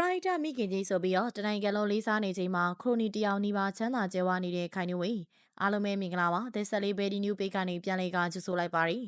Pride မိခင်ကြီးဆိုပြီးတော့တနိုင်ငံလုံးလေးစားနေချိန်မှာခရိုနီတယောက်နီးပါးချမ်းသာကြွယ်ဝနေတဲ့ခိုင်နေဝေးအားလုံးပဲမင်္ဂလာပါသစ်ဆက်လေးဘေဒီနျူပေကနေပြန်လေးကကြိုဆိုလိုက်ပါရီ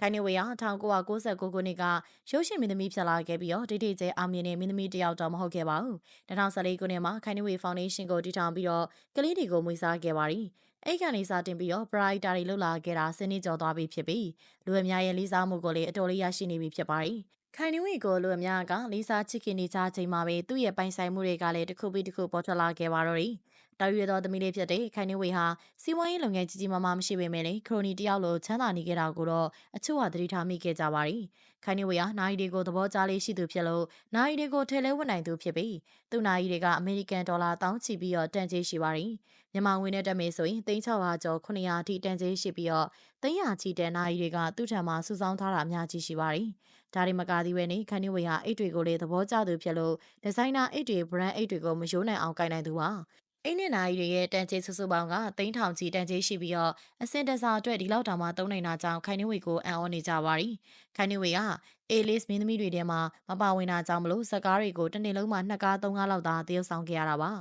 ခိုင်နေဝေးဟာ1969ခုနှစ်ကရုပ်ရှင်မင်းသမီးဖြစ်လာခဲ့ပြီးတော့ဒိတ်ဒိတ်ကျဲအောင်မြင်တဲ့မင်းသမီးတယောက်တော့မဟုတ်ခဲ့ပါဘူး2014ခုနှစ်မှာခိုင်နေဝေးဖောင်ဒေးရှင်းကိုတည်ထောင်ပြီးတော့ကလေးတွေကိုမွေးစားခဲ့ပါရီအဲ့ကနေစတင်ပြီးတော့ Pride တာတွေလှုပ်လာခဲ့တာစနေကြော်သွားပြီဖြစ်ပြီးလူအများရဲ့လေးစားမှုကိုလည်းအတော်လေးရရှိနေပြီဖြစ်ပါရီ ခိုင်နဝီကိုလူအများကလေးစားချစ်ခင်နေကြချိန်မှာပဲသူ့ရဲ့ပိုင်ဆိုင်မှုတွေကလည်းတစ်ခုပြီးတစ်ခုပေါ်ထွက်လာခဲ့ပါတော့တယ်။ တော်ရတော်သမီးလေးဖြစ်တဲ့ခိုင်နဝီဟာစီးပွားရေးလုပ်ငန်းကြီးကြီးမားမားမရှိပေမဲ့လည်းခရိုနီတယောက်လိုချမ်းသာနေခဲ့တာကိုတော့အချို့ကသတိထားမိခဲ့ကြပါရီ။ခိုင်နဝီဟာနိုင်တွေကိုသဘောကျလေးရှိသူဖြစ်လို့နိုင်တွေကိုထဲလဲဝတ်နိုင်သူဖြစ်ပြီးသူ့နိုင်တွေကအမေရိကန်ဒေါ်လာတောင်းချီပြီးတော့တန်ကြေးရှိပါရီ။မြန်မာငွေနဲ့တက်မယ်ဆိုရင်3600ကျော်900အထိတန်ကြေးရှိပြီးတော့300ချီတဲ့နိုင်တွေကသူ့ထံမှာစုဆောင်းထားတာအများကြီးရှိပါရီ။ဒါတွေမကသေးပဲနေခန်နီဝေဟာအိတ်တွေကိုလည်းသဘောကျသူဖြစ်လို့ဒီဇိုင်နာအိတ်တွေ brand အိတ်တွေကိုမယိုးနိုင်အောင်ကိုင်နိုင်သူပါ အိတ်နဲ့နာရီတွေရဲ့တန်ကြေးစုစုပေါင်းက3000ချီတန်ကြေးရှိပြီးတော့အစင်တစားအတွက်ဒီလောက်တောင်မှသုံးနိုင်တာကြောင့်ခိုင်နေဝေကိုအံ့ဩနေကြပါရီခိုင်နေဝေက A-list မင်းသမီးတွေထဲမှာမပါဝင်တာကြောင့်မလို့ဇက်ကားတွေကိုတစ်နေ့လုံးမှာနှစ်ကားသုံးကားလောက်သာတရုပ်ဆောင်ခဲ့ရတာပါ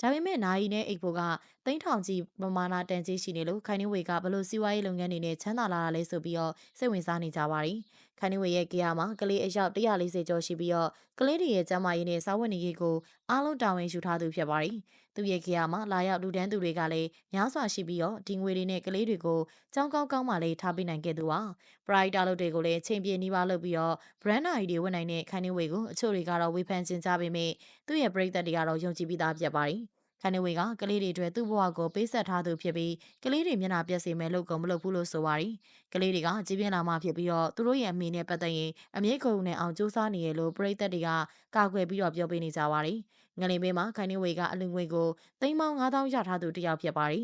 ဒါပေမဲ့နာယီနဲ့အိတ်ဖို့ကသိန်းထောင်ကြီးပမာဏတန်ကြီးရှိနေလို့ခိုင်နေဝေကဘလို့စီးပွားရေးလုပ်ငန်းတွေနဲ့ချမ်းသာလာတာလဲဆိုပြီးတော့စိတ်ဝင်စားနေကြပါရီခိုင်နေဝေရဲ့ကြရမှာကလေးအယောက်140ကျော်ရှိပြီးတော့ကလေးတွေရဲ့ကျန်းမာရေးနဲ့စာဝတ်နေရေးကိုအားလုံးတာဝန်ယူထားသူဖြစ်ပါရီသူရဲ့ကြရမှာလာရောက်လူဒန်းသူတွေကလည်းများစွာရှိပြီးတော့ဒီငွေတွေနဲ့ကလေးတွေကိုကြောင်းကောင်းကောင်းမှလည်းထားပေးနိုင်ခဲ့သူပါပရိုက်တာလုပ်တွေကိုလည်းချိန်ပြေနှီးပါလုပ်ပြီးတော့ brand နာရီတွေဝတ်နိုင်တဲ့ခိုင်နေဝေကိုအချို့တွေကတော့ဝေဖန်ကျင်ကြပေမဲ့သူ့ရဲ့ပရိသတ်တွေကတော့ယုံကြည်ပြီးသားဖြစ်ပါရီ ခန်နေဝေကကလေးတွေအတွက်သူ့ဘဝကိုပေးဆက်ထားသူဖြစ်ပြီးကလေးတွေမျက်နှာပြက်စေမဲ့လို့ကုန်မလုပ်ဘူးလို့ဆိုပါရီကလေးတွေကကြီးပြင်းလာမှဖြစ်ပြီးတော့သူတို့ရဲ့အမိနဲ့ပတ်သက်ရင်အမြင့်ကုန်နဲ့အောင်စူးစမ်းနေရလို့ပရိသတ်တွေကကာကွယ်ပြီးတော့ပြောပေးနေကြပါရီငလင်ဘေးမှာခိုင်နေဝေကအလူငွေကိုသိန်းပေါင်း9000ရထားသူတယောက်ဖြစ်ပါရီ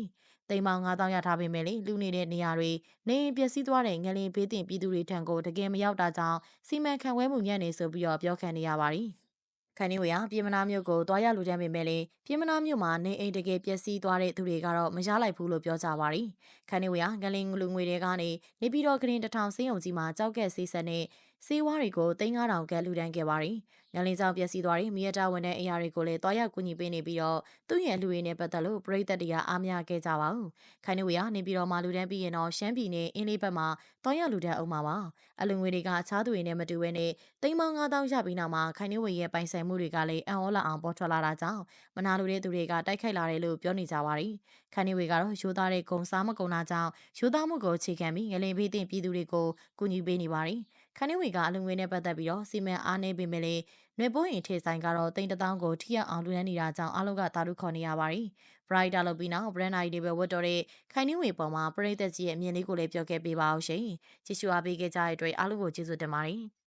သိန်းပေါင်း9000ရထားပေမဲ့လေလူနေတဲ့နေရာတွေနေပျက်စီးသွားတဲ့ငလင်ဘေးတင်ပြည်သူတွေထံကိုတကယ်မရောက်တာကြောင့်စီမံခန့်ခွဲမှုညံ့နေဆိုပြီးတော့ပြောခံနေရပါရီ ခန်နီဝေဟာပြည်မနာမြို့ကိုတွားရလူတန်းပေမဲ့လည်းပြည်မနာမြို့မှာနေအိမ်တကယ်ပျက်စီးသွားတဲ့သူတွေကတော့မရလိုက်ဘူးလို့ပြောကြပါရီခန်နီဝေဟာငလင်လူငွေတွေကနေနေပြည်တော်ကရင်တထောင်စင်းုံကြီးမှာကြောက်ကက်စီးဆက်နဲ့ စေးဝါးတွေကို3900ကဲလူတန်းခဲ့ပါရီ။ညလင်းကြောင်ပျက်စီးသွားတဲ့မိရတာဝန်တဲ့အရာတွေကိုလည်းတွားရောက်ကူညီပေးနေပြီးတော့သူ့ရဲ့လူရင်းနဲ့ပတ်သက်လို့ပရိသတ်တွေကအားမရခဲ့ကြပါဘူး။ခိုင်နေဝေကနေပြီးတော့မှလူတန်းပြီးရင်တော့ရှမ်းပြည်နယ်အင်းလေးဘက်မှာတွားရောက်လူတန်းအောင်မှာပါ။အလူငွေတွေကအခြားသူတွေနဲ့မတူဘဲနဲ့တိမ်မောင်း9000ရပြီးနောက်မှာခိုင်နေဝေရဲ့ပိုင်ဆိုင်မှုတွေကလည်းအံ့ဩလာအောင်ပေါ်ထွက်လာတာကြောင့်မနာလိုတဲ့သူတွေကတိုက်ခိုက်လာတယ်လို့ပြောနေကြပါရီ။ခိုင်နေဝေကတော့ရိုးသားတဲ့ဂုံစားမကုံတာကြောင့်ရိုးသားမှုကိုအခြေခံပြီးငလင်ဘေးတင်ပြည်သူတွေကိုကူညီပေးနေပါရီ။ခန်းနေဝေက အလူငွေနဲ့ပတ်သက်ပြီးတော့စီမံအားနေပေမဲ့လေຫນွေပိုးရင်ထေဆိုင်ကတော့တိန်တထောင်ကိုထိရအောင်လူနှန်းနေတာကြောင့်အလုံးကတာရုခေါ်နေရပါရီ။ Brighter လို့ပြီးနောက် brand ID တွေပဲဝတ်တော့တဲ့ခိုင်နေဝေပေါ်မှာပရိသတ်ကြီးရဲ့အမြင်လေးကိုလည်းပြောခဲ့ပေးပါအောင်ရှင်။ကြည့်ရှုအားပေးခဲ့ကြတဲ့အတွက်အားလုံးကိုကျေးဇူးတင်ပါတယ်။